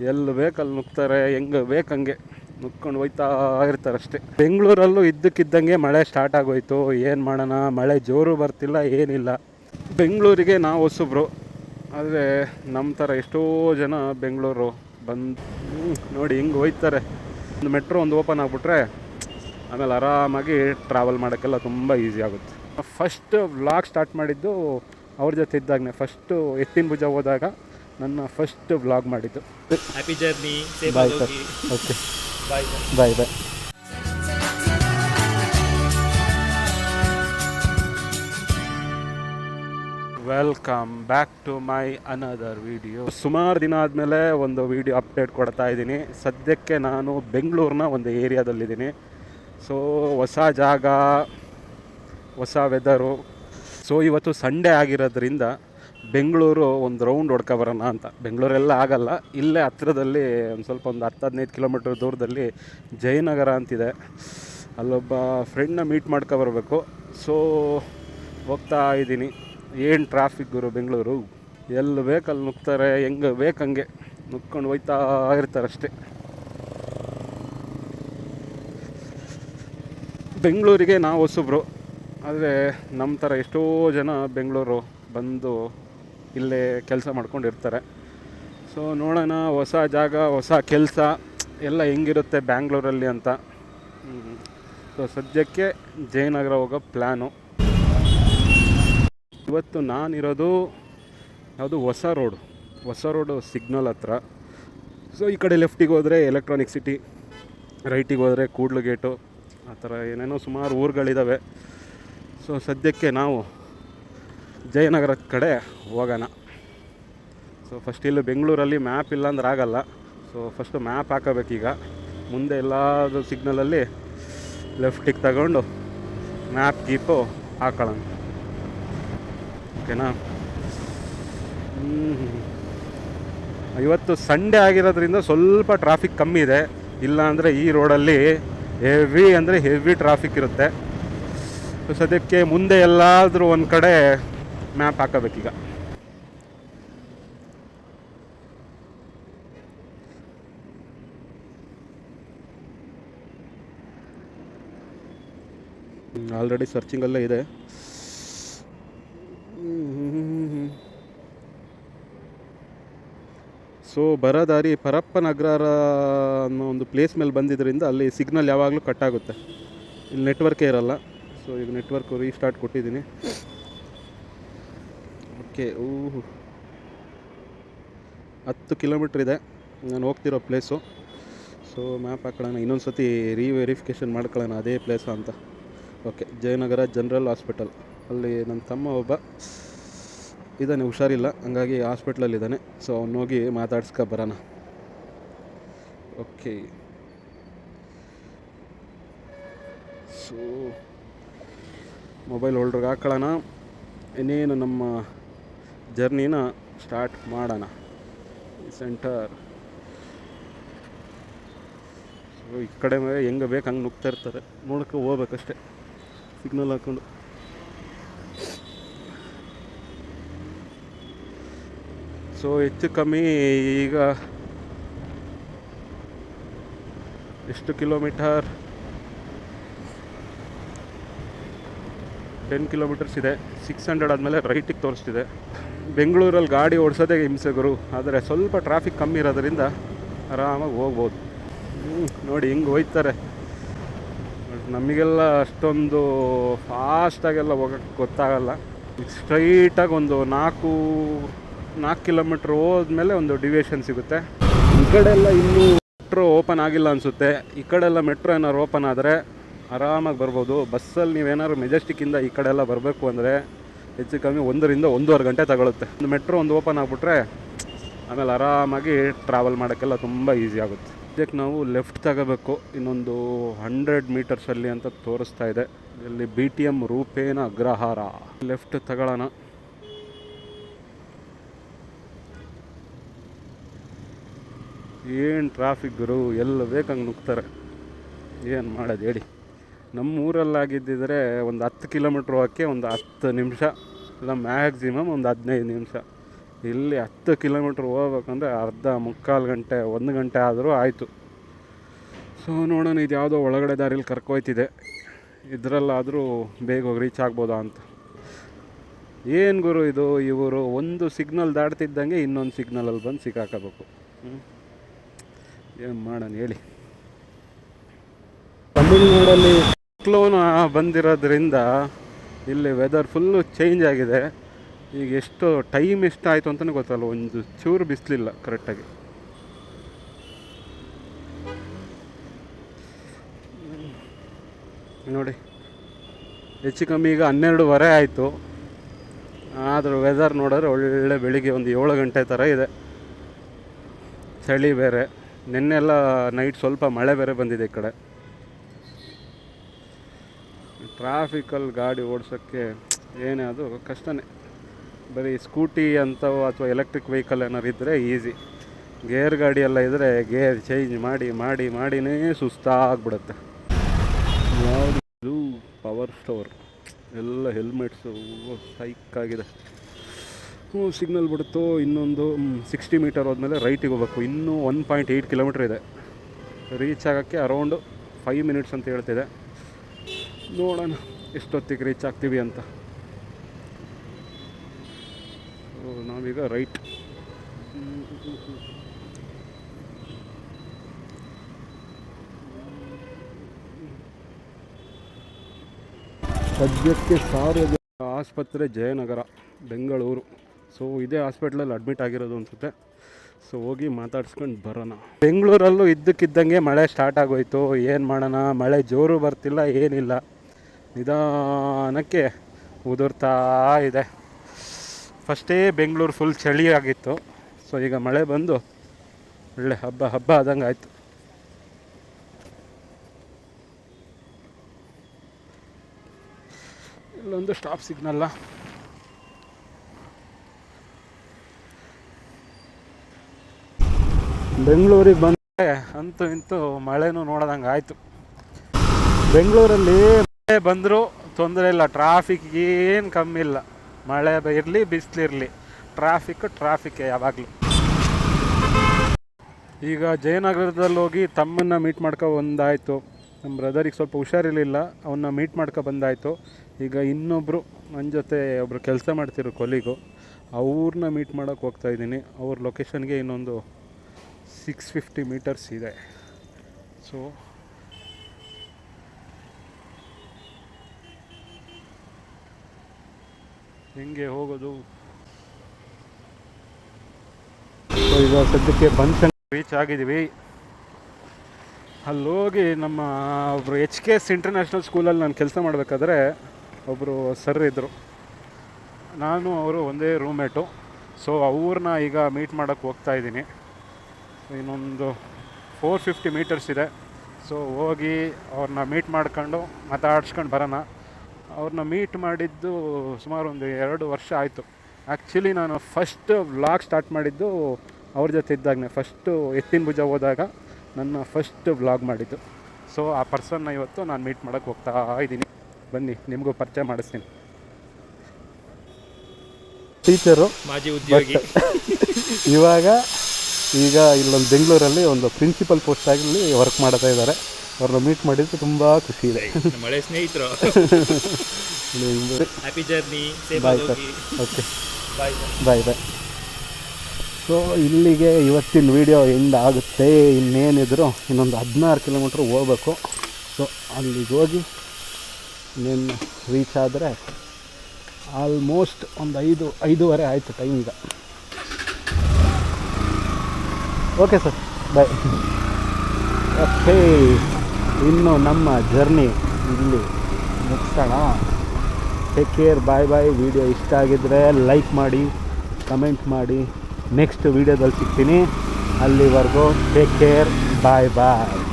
ಎಲ್ಲಿ ಬೇಕಲ್ಲಿ ನುಗ್ತಾರೆ, ಹೆಂಗೆ ಬೇಕಂಗೆ ನುಗ್ಕೊಂಡು ಹೋಯ್ತಾ ಇರ್ತಾರೆ ಅಷ್ಟೇ. ಬೆಂಗಳೂರಲ್ಲೂ ಇದ್ದಕ್ಕಿದ್ದಂಗೆ ಮಳೆ ಸ್ಟಾರ್ಟ್ ಆಗೋಯ್ತು. ಏನು ಮಾಡೋಣ? ಮಳೆ ಜೋರು ಬರ್ತಿಲ್ಲ, ಏನಿಲ್ಲ. ಬೆಂಗಳೂರಿಗೆ ನಾವು ಹೊಸಬ್ರು. ಆದರೆ ನಮ್ಮ ಥರ ಎಷ್ಟೋ ಜನ ಬೆಂಗಳೂರು ಬಂದು ನೋಡಿ ಹಿಂಗೆ ಹೋಯ್ತಾರೆ. ಒಂದು ಮೆಟ್ರೋ ಒಂದು ಓಪನ್ ಆಗಿಬಿಟ್ರೆ ಆಮೇಲೆ ಆರಾಮಾಗಿ ಟ್ರಾವೆಲ್ ಮಾಡೋಕ್ಕೆಲ್ಲ ತುಂಬ ಈಸಿ ಆಗುತ್ತೆ. ಫಸ್ಟ್ ವ್ಲಾಗ್ ಸ್ಟಾರ್ಟ್ ಮಾಡಿದ್ದು ಅವ್ರ ಜೊತೆ ಇದ್ದಾಗನೇ. ಫಸ್ಟು ಎತ್ತಿನ ಭುಜ ಹೋದಾಗ ನನ್ನ ಫಸ್ಟ್ ವ್ಲಾಗ್ ಮಾಡಿದ್ದು. Happy journey bye sir okay bye bye bye welcome back to my another video ಸುಮಾರು ದಿನ ಆದಮೇಲೆ ಒಂದು ವಿಡಿಯೋ ಅಪ್ಡೇಟ್ ಕೊಡ್ತಾ ಇದ್ದೀನಿ. ಸದ್ಯಕ್ಕೆ ನಾನು ಬೆಂಗಳೂರಿನ ಒಂದು ಏರಿಯಾದಲ್ಲಿದ್ದೀನಿ. ಸೊ ಹೊಸ ಜಾಗ ಹೊಸ ವೆದರು ಸೊ ಇವತ್ತು ಸಂಡೇ ಆಗಿರೋದ್ರಿಂದ ಬೆಂಗಳೂರು ಒಂದು ರೌಂಡ್ ಹೊಡ್ಕೊ ಬರೋಣ ಅಂತ. ಬೆಂಗಳೂರೆಲ್ಲ ಆಗಲ್ಲ. ಇಲ್ಲೇ ಹತ್ರದಲ್ಲಿ ಒಂದು ಸ್ವಲ್ಪ ಒಂದು ಹತ್ತು ಹದಿನೈದು ಕಿಲೋಮೀಟ್ರ್ ದೂರದಲ್ಲಿ ಜಯನಗರ ಅಂತಿದೆ. ಅಲ್ಲೊಬ್ಬ ಫ್ರೆಂಡ್ನ ಮೀಟ್ ಮಾಡ್ಕೊಬರ್ಬೇಕು ಸೊ ಹೋಗ್ತಾ ಇದ್ದೀನಿ. ಏನು ಟ್ರಾಫಿಕ್ ಗುರು ಬೆಂಗಳೂರು? ಎಲ್ಲಿ ಬೇಕಲ್ಲಿ ನುಗ್ತಾರೆ, ಹೆಂಗೆ ಬೇಕಂಗೆ ನುಗ್ಕೊಂಡು ಹೋಯ್ತಾ ಇರ್ತಾರೆ ಅಷ್ಟೇ. ಬೆಂಗಳೂರಿಗೆ ನಾವು ಹೊಸಬ್ರು. ಆದರೆ ನಮ್ಮ ಥರ ಎಷ್ಟೋ ಜನ ಬೆಂಗಳೂರು ಬಂದು ಇಲ್ಲೇ ಕೆಲಸ ಮಾಡ್ಕೊಂಡಿರ್ತಾರೆ. ಸೊ ನೋಡೋಣ, ಹೊಸ ಜಾಗ, ಹೊಸ ಕೆಲಸ, ಎಲ್ಲ ಹೆಂಗಿರುತ್ತೆ ಬ್ಯಾಂಗ್ಳೂರಲ್ಲಿ ಅಂತ. ಸೊ ಸದ್ಯಕ್ಕೆ ಜಯನಗರ ಹೋಗೋ ಪ್ಲ್ಯಾನು ಇವತ್ತು ನಾನಿರೋದು ಯಾವುದು ಹೊಸ ರೋಡು ಹೊಸ ರೋಡು ಸಿಗ್ನಲ್ ಹತ್ರ. ಸೊ ಈ ಕಡೆ ಲೆಫ್ಟಿಗೆ ಹೋದರೆ ಎಲೆಕ್ಟ್ರಾನಿಕ್ ಸಿಟಿ, ರೈಟಿಗೆ ಹೋದರೆ ಕೂಡ್ಲು ಗೇಟು. ಆ ಥರ ಏನೇನೋ ಸುಮಾರು ಊರುಗಳಿದ್ದಾವೆ ಸೊ ಸದ್ಯಕ್ಕೆ ನಾವು ಜಯನಗರದ ಕಡೆ ಹೋಗೋಣ. ಸೊ ಫಸ್ಟ್ ಇಲ್ಲಿ ಬೆಂಗಳೂರಲ್ಲಿ ಮ್ಯಾಪ್ ಇಲ್ಲ ಅಂದ್ರೆ ಆಗಲ್ಲ. ಸೊ ಫಸ್ಟು ಮ್ಯಾಪ್ ಹಾಕೋಬೇಕೀಗ. ಮುಂದೆ ಎಲ್ಲಾದರೂ ಸಿಗ್ನಲಲ್ಲಿ ಲೆಫ್ಟಿಗೆ ತಗೊಂಡು ಮ್ಯಾಪ್ ಕೀಪು ಹಾಕೊಳ್ಳೋಣ. ಓಕೆನಾ. ಇವತ್ತು ಸಂಡೇ ಆಗಿರೋದ್ರಿಂದ ಸ್ವಲ್ಪ ಟ್ರಾಫಿಕ್ ಕಮ್ಮಿ ಇದೆ. ಇಲ್ಲ ಅಂದರೆ ಈ ರೋಡಲ್ಲಿ ಹೆವಿ ಅಂದರೆ ಹೆವಿ ಟ್ರಾಫಿಕ್ ಇರುತ್ತೆ. ಸದ್ಯಕ್ಕೆ ಮುಂದೆ ಎಲ್ಲಾದರೂ ಒಂದು ಕಡೆ ಮ್ಯಾಪ್ ಹಾಕೋಬೇಕೀಗ. ಆಲ್ರೆಡಿ ಸರ್ಚಿಂಗಲ್ಲೇ ಇದೆ. ಸೊ ಬರದಾರಿ ಪರಪ್ಪನಗ್ರಹಾರ ಅನ್ನೋ ಒಂದು ಪ್ಲೇಸ್ ಮೇಲೆ ಬಂದಿದ್ದರಿಂದ ಅಲ್ಲಿ ಸಿಗ್ನಲ್ ಯಾವಾಗಲೂ ಕಟ್ ಆಗುತ್ತೆ. ಇಲ್ಲಿ ನೆಟ್ವರ್ಕೇ ಇರೋಲ್ಲ. ಸೊ ಈಗ ನೆಟ್ವರ್ಕ್ ರೀಸ್ಟಾರ್ಟ್ ಕೊಟ್ಟಿದ್ದೀನಿ. ಓಕೆ ಊಹು. ಹತ್ತು ಕಿಲೋಮೀಟ್ರ್ ಇದೆ. ನಾನು ಹೋಗ್ತಿರೋ ಪ್ಲೇಸು. ಸೊ ಮ್ಯಾಪ್ ಹಾಕೊಳ್ಳೋಣ. ಇನ್ನೊಂದು ಸತಿ ರೀವೆರಿಫಿಕೇಷನ್ ಮಾಡ್ಕೊಳ್ಳೋಣ ಅದೇ ಪ್ಲೇಸ ಅಂತ. Okay Jayanagar general hospital. ಅಲ್ಲಿ ನನ್ನ ತಮ್ಮ ಒಬ್ಬ ಇದ್ದಾನೆ, ಹುಷಾರಿಲ್ಲ. ಹಂಗಾಗಿ ಹಾಸ್ಪಿಟ್ಲಲ್ಲಿದ್ದಾನೆ. ಸೊ ಅವ್ನು ಹೋಗಿ ಮಾತಾಡ್ಸ್ಕೊ ಬರೋಣ. ಓಕೆ ಸೊ ಮೊಬೈಲ್ ಹೋಲ್ಡ್ರಿಗೆ ಹಾಕೊಳ್ಳೋಣ. ಇನ್ನೇನು ನಮ್ಮ ಜರ್ನಿನ ಸ್ಟಾರ್ಟ್ ಮಾಡೋಣ. ಸೆಂಟರ್. ಸೊ ಈ ಕಡೆ ಮೇಲೆ ಹೆಂಗೆ ಬೇಕು ಹಂಗೆ ನುಗ್ತಾ ಇರ್ತಾರೆ. ನೋಡಕ್ಕೆ ಹೋಗ್ಬೇಕಷ್ಟೆ. ಸಿಗ್ನಲ್ ಹಾಕ್ಕೊಂಡು ಸೊ ಹೆಚ್ಚು ಕಮ್ಮಿ ಈಗ ಎಷ್ಟು ಕಿಲೋಮೀಟರ್? ಟೆನ್ ಕಿಲೋಮೀಟರ್ಸ್ ಇದೆ. ಸಿಕ್ಸ್ ಹಂಡ್ರೆಡ್ ಆದಮೇಲೆ ರೈಟಿಗೆ ತೋರಿಸ್ತಿದೆ. ಬೆಂಗಳೂರಲ್ಲಿ ಗಾಡಿ ಓಡಿಸೋದೇ ಹಿಂಸೆ ಗುರು. ಆದರೆ ಸ್ವಲ್ಪ ಟ್ರಾಫಿಕ್ ಕಮ್ಮಿ ಇರೋದ್ರಿಂದ ಆರಾಮಾಗಿ ಹೋಗ್ಬೋದು. ನೋಡಿ ಹಿಂಗೆ ಹೋಯ್ತಾರೆ. ನಮಗೆಲ್ಲ ಅಷ್ಟೊಂದು ಫಾಸ್ಟಾಗೆಲ್ಲ ಹೋಗೋಕ್ಕೆ ಗೊತ್ತಾಗಲ್ಲ. ಸ್ಟ್ರೈಟಾಗಿ ಒಂದು ನಾಲ್ಕು ನಾಲ್ಕು ಕಿಲೋಮೀಟ್ರ್ ಹೋದ್ಮೇಲೆ ಒಂದು ಡಿವಿಯೇಷನ್ ಸಿಗುತ್ತೆ. ಈ ಕಡೆ ಎಲ್ಲ ಇನ್ನೂ ಮೆಟ್ರೋ ಓಪನ್ ಆಗಿಲ್ಲ ಅನಿಸುತ್ತೆ. ಈ ಕಡೆ ಎಲ್ಲ ಮೆಟ್ರೋ ಏನಾದ್ರು ಓಪನ್ ಆದರೆ ಆರಾಮಾಗಿ ಬರ್ಬೋದು. ಬಸ್ಸಲ್ಲಿ ನೀವೇನಾದ್ರು ಮೆಜೆಸ್ಟಿಕ್ಕಿಂದ ಈ ಕಡೆ ಎಲ್ಲ ಬರಬೇಕು ಅಂದರೆ ಹೆಚ್ಚು ಕಮ್ಮಿ ಒಂದರಿಂದ ಒಂದೂವರೆ ಗಂಟೆ ತಗೊಳುತ್ತೆ. ಒಂದು ಮೆಟ್ರೋ ಒಂದು ಓಪನ್ ಆಗಿಬಿಟ್ರೆ ಆಮೇಲೆ ಆರಾಮಾಗಿ ಟ್ರಾವೆಲ್ ಮಾಡೋಕ್ಕೆಲ್ಲ ತುಂಬ ಈಸಿ ಆಗುತ್ತೆ. ಇದಕ್ಕೆ ನಾವು ಲೆಫ್ಟ್ ತಗೋಬೇಕು. ಇನ್ನೊಂದು ಹಂಡ್ರೆಡ್ ಮೀಟರ್ಸಲ್ಲಿ ಅಂತ ತೋರಿಸ್ತಾ ಇದೆ. ಇಲ್ಲಿ B T M Roopena Agrahara. Left ತಗೊಳ್ಳೋಣ. ಏನು ಟ್ರಾಫಿಕ್ ಗುರು? ಎಲ್ಲ ಬೇಕಂಗೆ ನುಗ್ತಾರೆ? ಏನು ಮಾಡೋದು ಹೇಳಿ. ನಮ್ಮ ಊರಲ್ಲಾಗಿದ್ದಿದ್ರೆ ಒಂದು ಹತ್ತು ಕಿಲೋಮೀಟ್ರ್ ಹೋಗೋಕ್ಕೆ ಒಂದು ಹತ್ತು ನಿಮಿಷ, ಇಲ್ಲ ಮ್ಯಾಕ್ಸಿಮಮ್ ಒಂದು ಹದಿನೈದು ನಿಮಿಷ. ಇಲ್ಲಿ ಹತ್ತು ಕಿಲೋಮೀಟ್ರ್ ಹೋಗ್ಬೇಕಂದ್ರೆ ಅರ್ಧ ಮುಕ್ಕಾಲು ಗಂಟೆ, ಒಂದು ಗಂಟೆ ಆದರೂ ಆಯಿತು. ಸೊ ನೋಡೋಣ, ಇದು ಯಾವುದೋ ಒಳಗಡೆ ದಾರಿಲಿ ಕರ್ಕೊಯ್ತಿದೆ. ಇದರಲ್ಲಾದರೂ ಬೇಗ ಹೋಗಿ ರೀಚ್ ಆಗ್ಬೋದಾ ಅಂತ. ಏನು ಗುರು ಇದು, ಇವರು ಒಂದು ಸಿಗ್ನಲ್ ದಾಟ್ತಿದ್ದಂಗೆ ಇನ್ನೊಂದು ಸಿಗ್ನಲಲ್ಲಿ ಬಂದು ಸಿಕ್ಕಾಕಬೇಕು. ಏನು ಮಾಡೋಣ ಹೇಳಿ. ತಮಿಳ್ನಾಡಲ್ಲಿ ಸೈಕ್ಲೋನ್ ಬಂದಿರೋದ್ರಿಂದ ಇಲ್ಲಿ ವೆದರ್ ಫುಲ್ಲು ಚೇಂಜ್ ಆಗಿದೆ. ಈಗ ಎಷ್ಟು ಟೈಮ್ ಎಷ್ಟಾಯಿತು ಅಂತಲೇ ಗೊತ್ತಲ್ಲ, ಒಂದು ಚೂರು ಬಿಸಿಲಿಲ್ಲ ಕರೆಕ್ಟಾಗಿ ನೋಡಿ, ಹೆಚ್ಚು ಕಮ್ಮಿ ಈಗ ಹನ್ನೆರಡುವರೆ ಆಯಿತು. ಆದರೂ ವೆದರ್ ನೋಡಿದ್ರೆ ಒಳ್ಳೆ ಬೆಳಿಗ್ಗೆ ಒಂದು ಏಳು ಗಂಟೆ ಥರ ಇದೆ. ಚಳಿ ಬೇರೆ. ನಿನ್ನೆಲ್ಲ ನೈಟ್ ಸ್ವಲ್ಪ ಮಳೆ ಬೇರೆ ಬಂದಿದೆ ಈ ಕಡೆ. ಟ್ರಾಫಿಕಲ್ಲಿ ಗಾಡಿ ಓಡಿಸೋಕ್ಕೆ ಏನೇ ಅದು ಕಷ್ಟನೇ. ಬರೀ ಸ್ಕೂಟಿ ಅಂಥವು ಅಥವಾ ಎಲೆಕ್ಟ್ರಿಕ್ ವೆಹಿಕಲ್ ಏನಾರು ಇದ್ದರೆ ಈಸಿ. ಗೇರ್ ಗಾಡಿ ಎಲ್ಲ ಇದ್ದರೆ ಗೇರ್ ಚೇಂಜ್ ಮಾಡಿ ಮಾಡಿ, ಮಾಡಿನೇ ಸುಸ್ತಾಗ್ಬಿಡುತ್ತೆ. ಯಾವುದು ಪವರ್ ಸ್ಟೋರ್. ಎಲ್ಲ ಹೆಲ್ಮೆಟ್ಸು ಆಗಿದೆ. ಹ್ಞೂ, ಸಿಗ್ನಲ್ ಬಿಡುತ್ತು ಇನ್ನೊಂದು ಸಿಕ್ಸ್ಟಿ ಮೀಟರ್ ಹೋದ್ಮೇಲೆ ರೈಟಿಗೆ ಹೋಗ್ಬೇಕು. ಇನ್ನೂ ಒನ್ ಪಾಯಿಂಟ್ ಏಯ್ಟ್ ಕಿಲೋಮೀಟ್ರ್ ಇದೆ. ರೀಚ್ ಆಗೋಕ್ಕೆ ಅರೌಂಡು ಫೈವ್ ಮಿನಿಟ್ಸ್ ಅಂತ ಹೇಳ್ತಿದೆ. ನೋಡೋಣ. ಎಷ್ಟೊತ್ತಿಗೆ ರೀಚ್ ಆಗ್ತೀವಿ ಅಂತ. ನಾವೀಗ ರೈಟ್ ಸದ್ಯಕ್ಕೆ ಸಾರ್ವಜನಿಕ ಆಸ್ಪತ್ರೆ ಜಯನಗರ, ಬೆಂಗಳೂರು. ಸೊ ಇದೇ ಹಾಸ್ಪಿಟ್ಲಲ್ಲಿ ಅಡ್ಮಿಟ್ ಆಗಿರೋದು ಅನಿಸುತ್ತೆ. ಸೊ ಹೋಗಿ ಮಾತಾಡ್ಸ್ಕೊಂಡು ಬರೋಣ. ಬೆಂಗಳೂರಲ್ಲೂ ಇದ್ದಕ್ಕಿದ್ದಂಗೆ ಮಳೆ ಸ್ಟಾರ್ಟ್ ಆಗೋಯ್ತು. ಏನು ಮಾಡೋಣ? ಮಳೆ ಜೋರು ಬರ್ತಿಲ್ಲ, ಏನಿಲ್ಲ. ನಿಧಾನಕ್ಕೆ ಉದುರ್ತಾ ಇದೆ. ಫಸ್ಟೇ ಬೆಂಗಳೂರು ಫುಲ್ ಚಳಿ ಆಗಿತ್ತು ಸೊ ಈಗ ಮಳೆ ಬಂದು ಒಳ್ಳೆ ಹಬ್ಬ ಹಬ್ಬ ಆದಂಗೆ ಆಯಿತು. ಇಲ್ಲೊಂದು ಸ್ಟಾಪ್ ಸಿಗ್ನಲ್ಲ ಬೆಂಗಳೂರಿಗೆ ಬಂದರೆ ಅಂತೂ ಇಂತೂ ಮಳೆನೂ ನೋಡೋದಂಗೆ ಆಯಿತು. ಬೆಂಗಳೂರಲ್ಲಿ ಬಂದರೂ ತೊಂದರೆ ಇಲ್ಲ. ಟ್ರಾಫಿಕ್ ಏನು ಕಮ್ಮಿ ಇಲ್ಲ. ಮಳೆ ಇರಲಿ, ಬಿಸಿಲಿರಲಿ. ಟ್ರಾಫಿಕ್ ಟ್ರಾಫಿಕ್ ಯಾವಾಗಲೂ. ಈಗ ಜಯನಗರದಲ್ಲಿ ಹೋಗಿ ತಮ್ಮನ್ನ ಮೀಟ್ ಮಾಡ್ಕೊ ಒಂದಾಯಿತು ನಮ್ಮ ಬ್ರದರಿಗೆ ಸ್ವಲ್ಪ ಹುಷಾರಿರಲಿಲ್ಲ. ಅವನ್ನ ಮೀಟ್ ಮಾಡ್ಕೊ ಬಂದಾಯಿತು. ಈಗ ಇನ್ನೊಬ್ಬರು ನನ್ನ ಜೊತೆ ಒಬ್ಬರು ಕೆಲಸ ಮಾಡ್ತಿರೋ ಕೊಲಿಗು ಅವ್ರನ್ನ ಮೀಟ್ ಮಾಡೋಕೆ ಹೋಗ್ತಾ ಇದ್ದೀನಿ. ಅವ್ರ ಲೊಕೇಶನ್ಗೆ ಇನ್ನೊಂದು ಸಿಕ್ಸ್ ಫಿಫ್ಟಿ ಮೀಟರ್ಸ್ ಇದೆ. ಸೊ ಹೆಂಗೆ ಹೋಗೋದು? ಈಗ ಸದ್ಯಕ್ಕೆ ಬನ್ಸನ್ ರೀಚ್ ಆಗಿದ್ದೀವಿ. ಅಲ್ಲಿ ಹೋಗಿ ನಮ್ಮ ಒಬ್ಬರು ಎಚ್ ಕೆ ಎಸ್ ಇಂಟರ್ನ್ಯಾಷನಲ್ ಸ್ಕೂಲಲ್ಲಿ ನಾನು ಕೆಲಸ ಮಾಡಬೇಕಾದ್ರೆ ಒಬ್ಬರು ಸರ್ ಇದ್ದರು ನಾನು, ಅವರು ಒಂದೇ ರೂಮೇಟು ಸೊ ಅವ್ರನ್ನ ಈಗ ಮೀಟ್ ಮಾಡೋಕ್ಕೆ ಹೋಗ್ತಾ ಇದ್ದೀನಿ. ಇನ್ನೊಂದು ಫೋರ್ ಫಿಫ್ಟಿ ಮೀಟರ್ಸ್ ಇದೆ. ಸೊ ಹೋಗಿ ಅವ್ರನ್ನ ಮೀಟ್ ಮಾಡ್ಕೊಂಡು ಮಾತಾಡ್ಸ್ಕೊಂಡು ಬರೋಣ. ಅವ್ರನ್ನ ಮೀಟ್ ಮಾಡಿದ್ದು ಸುಮಾರು ಒಂದು ಎರಡು ವರ್ಷ ಆಯಿತು. ಆ್ಯಕ್ಚುಲಿ ನಾನು ಫಸ್ಟ್ ವ್ಲಾಗ್ ಸ್ಟಾರ್ಟ್ ಮಾಡಿದ್ದು ಅವ್ರ ಜೊತೆ ಇದ್ದಾಗನೇ. ಫಸ್ಟು ಎತ್ತಿನ ಭುಜ ಹೋದಾಗ ನನ್ನ ಫಸ್ಟ್ ವ್ಲಾಗ್ ಮಾಡಿದ್ದು. ಸೊ ಆ ಪರ್ಸನ್ನ ಇವತ್ತು ನಾನು ಮೀಟ್ ಮಾಡೋಕ್ಕೆ ಹೋಗ್ತಾ ಇದ್ದೀನಿ. ಬನ್ನಿ ನಿಮಗೂ ಪರಿಚಯ ಮಾಡಿಸ್ತೀನಿ. ಟೀಚರು ಮಾಜಿ ಉದ್ಯೋಗಿ. ಇವಾಗ ಈಗ ಇಲ್ಲೊಂದು ಬೆಂಗಳೂರಲ್ಲಿ ಒಂದು ಪ್ರಿನ್ಸಿಪಲ್ ಪೋಸ್ಟ್ ಆಗಿ ವರ್ಕ್ ಮಾಡ್ತಾ ಇದ್ದಾರೆ. ಅವ್ರನ್ನ ಮೀಟ್ ಮಾಡಿದ್ದು ತುಂಬ ಖುಷಿ ಇದೆ. ನಮ್ಮ ಸ್ನೇಹಿತರು. Happy journey bye sir okay bye bye bye so ಇಲ್ಲಿಗೆ ಇವತ್ತಿನ ವಿಡಿಯೋ ಎಂಡ್ ಆಗುತ್ತೆ. ಇನ್ನೇನಿದ್ರು ಇನ್ನೊಂದು ಹದಿನಾರು ಕಿಲೋಮೀಟ್ರ್ ಹೋಗ್ಬೇಕು. ಸೊ ಅಲ್ಲಿಗೆ ಹೋಗಿ ಇನ್ನೇನು ರೀಚ್ ಆದರೆ ಆಲ್ಮೋಸ್ಟ್ ಒಂದು ಐದು ಐದೂವರೆ ಆಯಿತು ಟೈಮ್ ಈಗ. ಓಕೆ ಸರ್ ಬಾಯ್ ಓಕೆ ಇನ್ನು ನಮ್ಮ ಜರ್ನಿ ಇಲ್ಲಿ ಮುಗಿಸೋಣ. Take care bye bye video ಇಷ್ಟ ಆಗಿದ್ದರೆ ಲೈಕ್ ಮಾಡಿ ಕಮೆಂಟ್ ಮಾಡಿ. ನೆಕ್ಸ್ಟ್ ವೀಡಿಯೋದಲ್ಲಿ ಸಿಗ್ತೀನಿ. ಅಲ್ಲಿವರೆಗೂ ಟೇಕ್ ಕೇರ್ ಬಾಯ್ ಬಾಯ್